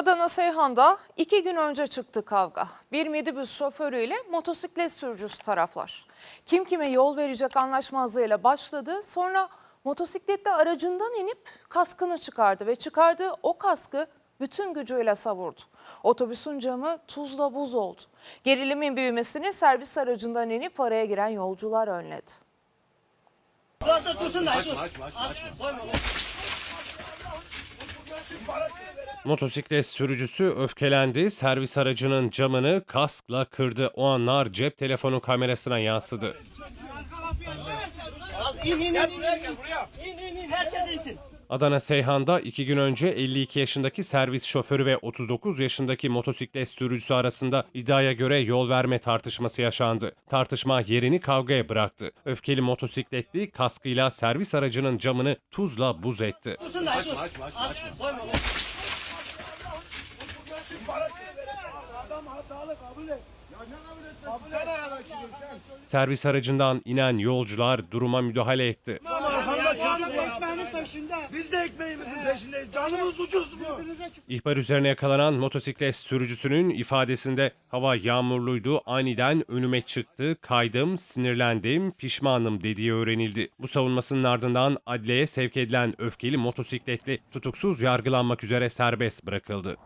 Adana Seyhan'da iki gün önce çıktı kavga. Bir midibüs şoförüyle motosiklet sürücüsü taraflar. Kim kime yol verecek anlaşmazlığıyla başladı. Sonra motosikletle aracından inip kaskını çıkardı ve çıkardığı o kaskı bütün gücüyle savurdu. Otobüsün camı tuzla buz oldu. Gerilimin büyümesini servis aracından inip araya giren yolcular önledi. Dur dur dursun da dur. Motosiklet sürücüsü öfkelendi, servis aracının camını kaskla kırdı. O anlar cep telefonu kamerasına yansıdı. Adana Seyhan'da iki gün önce 52 yaşındaki servis şoförü ve 39 yaşındaki motosiklet sürücüsü arasında iddiaya göre yol verme tartışması yaşandı. Tartışma yerini kavgaya bıraktı. Öfkeli motosikletli kaskıyla servis aracının camını tuzla buz etti. Dursun da dur. Az koyma. Servis aracından inen yolcular duruma müdahale etti. ekmeğinin peşinde. Biz de ekmeğimizin peşindeyiz. Canımız ucuz mu? İhbar üzerine yakalanan motosiklet sürücüsünün ifadesinde hava yağmurluydu, aniden önüme çıktı, kaydım, sinirlendim, pişmanım dediği öğrenildi. Bu savunmasının ardından adliyeye sevk edilen öfkeli motosikletli tutuksuz yargılanmak üzere serbest bırakıldı.